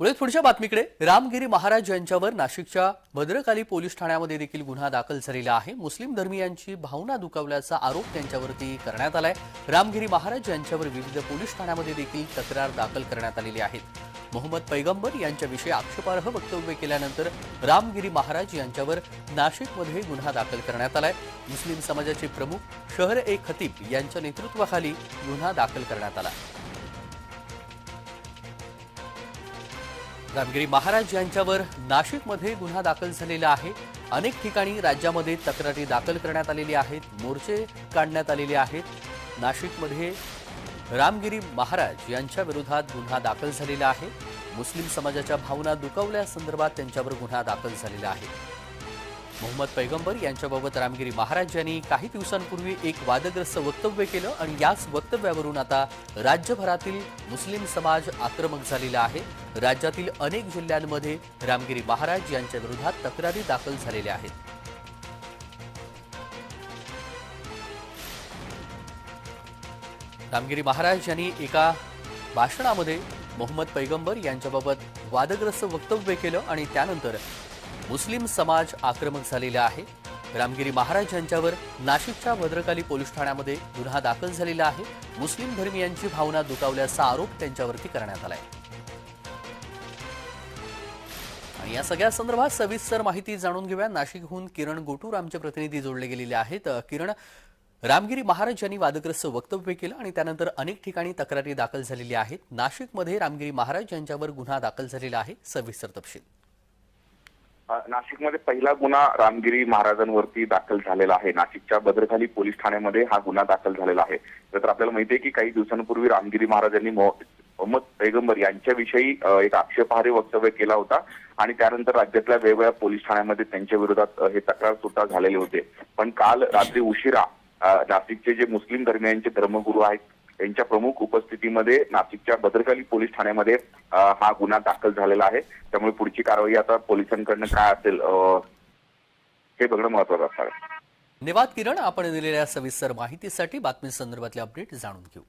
पुढे पुढच्या बातमीकडे. रामगिरी महाराज यांच्यावर नाशिकच्या भद्रकाली पोलीस ठाण्यामध्ये देखील गुन्हा दाखल झालेला आहे. मुस्लिम धर्मियांची भावना दुखावल्याचा आरोप त्यांच्यावरती करण्यात आलाय. रामगिरी महाराज यांच्यावर विविध पोलीस ठाण्यामध्ये देखील तक्रार दाखल करण्यात आलेली आहेत. मोहम्मद पैगंबर यांच्याविषयी आक्षेपार्ह वक्तव्य केल्यानंतर रामगिरी महाराज यांच्यावर नाशिकमध्ये गुन्हा दाखल करण्यात आलाय. मुस्लिम समाजाचे प्रमुख शहर ए खतीब यांच्या नेतृत्वाखाली गुन्हा दाखल करण्यात आला. रामगिरी महाराज यांच्यावर नाशिकमध्ये गुन्हा दाखल झालेला आहे. अनेक ठिकाणी राज्यामध्ये तक्रारी दाखल करण्यात आलेली आहेत मोर्चे काढण्यात आलेले आहेत. नाशिकमध्ये रामगिरी महाराज यांच्या विरोधात गुन्हा दाखल झालेला आहे. मुस्लिम समाजाच्या भावना दुखावल्यासंदर्भात त्यांच्यावर गुन्हा दाखल झालेला आहे. मोहम्मद पैगंबर यांच्याबाबत रामगिरी महाराज यांनी काही दिवसांपूर्वी एक वादग्रस्त वक्तव्य केलं आणि याच वक्तव्यावरून आता राज्यभरातील मुस्लिम समाज आक्रमक झालेला आहे. राज्यातील अनेक जिल्ह्यांमध्ये रामगिरी महाराज यांच्या विरोधात तक्रारी दाखल झालेल्या आहेत. रामगिरी महाराज यांनी एका भाषणामध्ये मोहम्मद पैगंबर यांच्याबाबत वादग्रस्त वक्तव्य केलं आणि त्यानंतर मुस्लिम समाज आक्रमक झालेला आहे. रामगिरी महाराज यांच्यावर नाशिकच्या भद्रकाली पोलीस ठाण्यामध्ये गुन्हा दाखल झालेला आहे. मुस्लिम धर्मियांची भावना दुखावल्याचा आरोप त्यांच्यावरती करण्यात आलाय. आणि या सगळ्या संदर्भात सविस्तर माहिती जाणून घेऊया. नाशिकहून किरण गोटूर आमचे प्रतिनिधी जोडले गेलेले आहेत. किरण रामगिरी महाराज यांनी वादग्रस्त वक्तव्य केलं आणि त्यानंतर अनेक ठिकाणी तक्रारी दाखल झालेल्या आहेत. नाशिकमध्ये रामगिरी महाराज यांच्यावर गुन्हा दाखल झालेला आहे. सविस्तर तपशील. नाशिकमध्ये पहिला गुन्हा रामगिरी महाराजांवरती दाखल झालेला आहे. नाशिकच्या बद्रखाली पोलीस ठाण्यामध्ये हा गुन्हा दाखल झालेला आहे. तर आपल्याला माहिती आहे की काही दिवसांपूर्वी रामगिरी महाराजांनी मो- मोहम्मद पैगंबर यांच्याविषयी एक आक्षेपार्ह वक्तव्य केला होता आणि त्यानंतर राज्यातल्या वेगवेगळ्या पोलीस ठाण्यामध्ये त्यांच्या विरोधात हे तक्रार सुद्धा झालेले होते. पण काल रात्री उशिरा नाशिकचे जे मुस्लिम धर्मियांचे धर्मगुरू आहेत त्यांच्या प्रमुख उपस्थितीमध्ये नाशिकच्या भद्रकाली पोलीस ठाण्यामध्ये हा गुन्हा दाखल झालेला आहे. त्यामुळे पुढची कारवाई आता पोलिसांकडनं काय असेल हे बघणं महत्वाचं असणार आहे. किरण आपण दिलेल्या सविस्तर माहितीसाठी बातमी संदर्भातले अपडेट जाणून घेऊ.